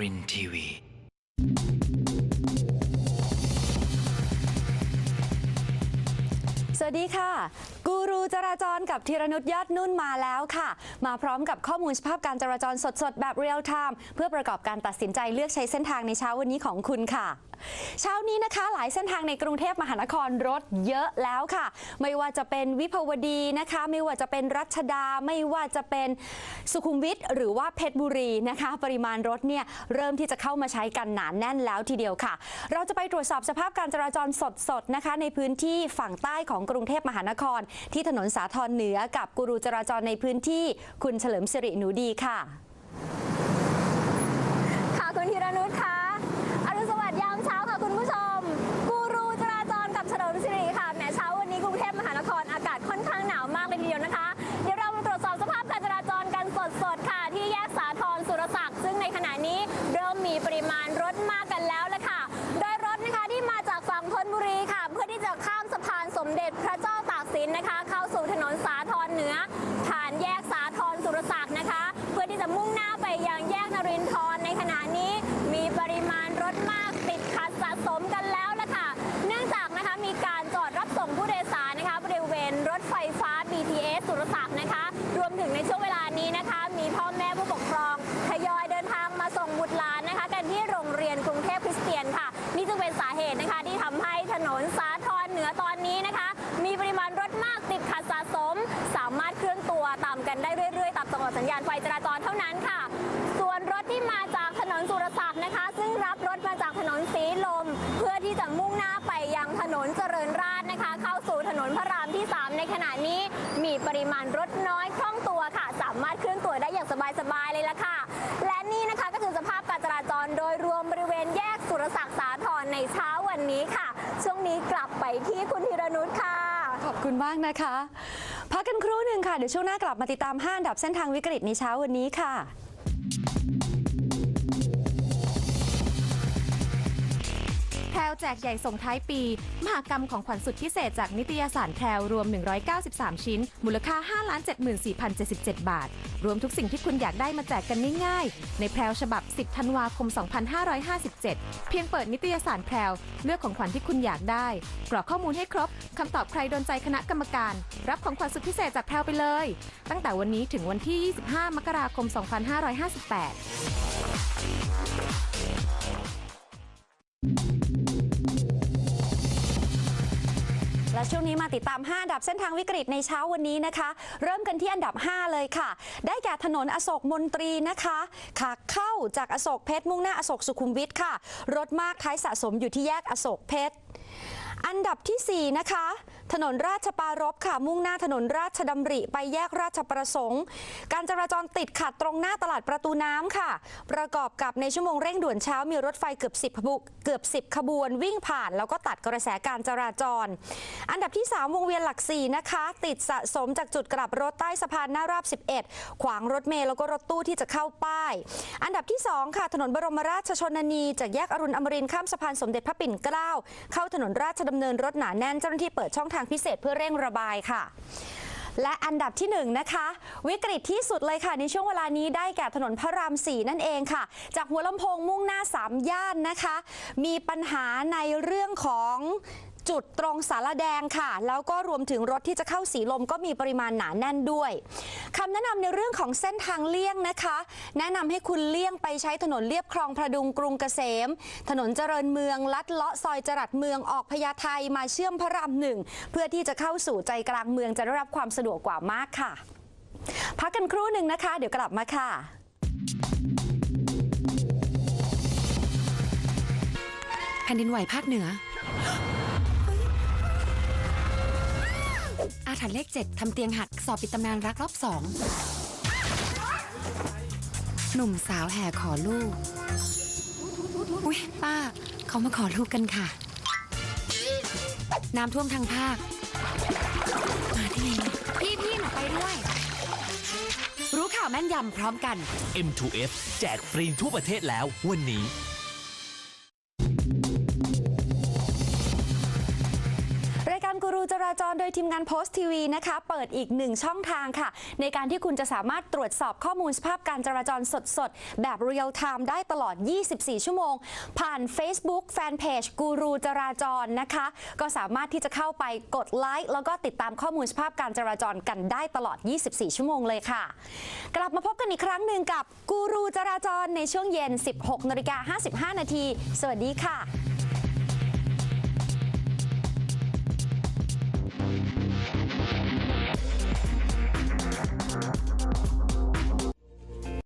รินทีวีสวัสดีค่ะกูรูจราจรกับธีรนุชยอดนุ่นมาแล้วค่ะ มาพร้อมกับข้อมูลสภาพการจราจรสดๆ แบบเรียลไทม์เพื่อประกอบการตัดสินใจเลือกใช้เส้นทางในเช้าวันนี้ของคุณค่ะ เช้านี้นะคะ หลายเส้นทางในกรุงเทพมหานครรถเยอะแล้วค่ะ ไม่ว่าจะเป็นวิภาวดีนะคะ ไม่ว่าจะเป็นรัชดา ไม่ว่าจะเป็นสุขุมวิทหรือว่าเพชรบุรีนะคะ ปริมาณรถเนี่ยเริ่มที่จะเข้ามาใช้กันหนานแน่นแล้วทีเดียวค่ะ เราจะไปตรวจสอบสภาพการจราจรสดๆนะคะ ในพื้นที่ฝั่งใต้ของกรุงเทพมหานคร ที่ถนนสาทรเหนือกับกูรูจราจรในพื้นที่ คุณเฉลิมสิริหนูดีค่ะค่ะ ยัง ได้คล่องตัวค่ะ สามารถเคลื่อนตัวได้อย่างสบายๆเลยละค่ะ และนี่นะคะก็คือสภาพการจราจรโดยรวมบริเวณแยกสุรศักดิ์สาทรในเช้าวันนี้ค่ะ ช่วงนี้กลับไปที่คุณธีรนุชค่ะ ขอบคุณมากนะคะ พักกันครู่หนึ่งค่ะ เดี๋ยวช่วงหน้ากลับมาติดตาม5อันดับเส้นทางวิกฤตในเช้าวันนี้ค่ะ แพรวแจกใหญ่ส่งท้ายปี มหากรรมของขวัญสุดพิเศษจากนิตยสารแพรวรวม 193 ชิ้น มูลค่า 5,74,077 บาท รวมทุกสิ่งที่คุณอยากได้มาแจกกันง่ายๆ ในแพรวฉบับ 10 ธันวาคม 2557 เพียงเปิดนิตยสารแพรวเลือกของขวัญที่คุณอยากได้ กรอกข้อมูลให้ครบคำตอบใครโดนใจคณะกรรมการ รับของขวัญสุดพิเศษจากแพรวไปเลย ตั้งแต่วันนี้ถึงวันที่ 25 มกราคม 2558 และช่วงนี้มาติดตาม 5 อันดับเส้นทางวิกฤตในเช้าวันนี้นะคะ เริ่มกันที่อันดับ 5 เลยค่ะ ได้แก่ถนนอโศกมนตรีนะคะขาเข้าจากอโศกเพชรมุ่งหน้าอโศกสุขุมวิทค่ะ รถมากท้ายสะสมอยู่ที่แยกอโศกเพชร อันดับทีสี่ 4 นะคะ ถนนราชปารบค่ะ มุ่งหน้าถนนราชดำริไปแยกราชประสงค์ การจราจรติดขัดตรงหน้าตลาดประตูน้ำค่ะ ประกอบกับในชั่วโมงเร่งด่วนเช้ามีรถไฟเกือบ10ขบเกือบ 10 ขบวนวิ่งผ่าน แล้วก็ตัดกระแสการจราจร อันดับที่ 3 วงเวียนหลัก4นะคะ ติดสะสมจากจุดกลับรถใต้สะพานหน้าราบ 11 ขวางรถเมล์แล้วก็รถตู้ที่จะเข้าป้าย อันดับที่ 2 ค่ะ ถนนบรมราชชนนี จากแยกอรุณอมรินข้ามสะพานสมเด็จพระปิ่นเกล้าเข้าถนนราชดำเนินรถหนาแน่นเจ้าหน้าที่เปิดช่องทางพิเศษเพื่อเร่งระบายค่ะและอันดับที่1นะคะ วิกฤตที่สุดเลยค่ะ ในช่วงเวลานี้ได้แก่ถนนพระราม 4 นั่นเองค่ะ จากหัวลำโพงมุ่งหน้า 3 ย่านนะคะ มีปัญหาในเรื่องของ จุดตรงสารแดงค่ะ แล้วก็รวมถึงรถที่จะเข้าสีลมก็มีปริมาณหนาแน่นด้วยคำแนะนำในเรื่องของเส้นทางเลี่ยงนะคะ แนะนำให้คุณเลี่ยงไปใช้ถนนเลียบคลองพระดุงกรุงเกษม ถนนเจริญเมืองลัดเลาะซอยจรัสเมืองออกพญาไทมาเชื่อมพระรามหนึ่งเพื่อที่จะเข้าสู่ใจกลางเมืองจะได้รับความสะดวกกว่ามากค่ะ พักกันครู่หนึ่งนะคะ เดี๋ยวกลับมาค่ะแผ่นดินไหวภาคเหนือ อาถรรพ์เลขเจ็ดทำเตียงหักสอบปิดตำนานรักรอบสองหนุ่มสาวแห่ขอลูก อุ๊ย ป้า เขามาขอลูกกันค่ะ น้ำท่วมทางภาค มาที่ไงเนี่พี่พี่หนูไปด้วย รู้ข่าวแม่นยำพร้อมกัน M2F แจกฟรีทั่วประเทศแล้ววันนี้ รูจราจรโดยทีมงานโพสต์ทีวีนะคะ เปิดอีกหนึ่งช่องทางค่ะ ในการที่คุณจะสามารถตรวจสอบข้อมูลสภาพการจราจรสดๆ แบบเรียลไทม์ได้ตลอด 24 ชั่วโมง ผ่าน Facebook Fanpage กูรูจราจรนะคะ ก็สามารถที่จะเข้าไปกดไลค์แล้วก็ติดตามข้อมูลสภาพการจราจรกันได้ตลอด 24 ชั่วโมงเลยค่ะ กลับมาพบกันอีกครั้งหนึ่งกับกูรูจราจรในช่วงเย็น 16นาฬิกา55 นาทีสวัสดีค่ะ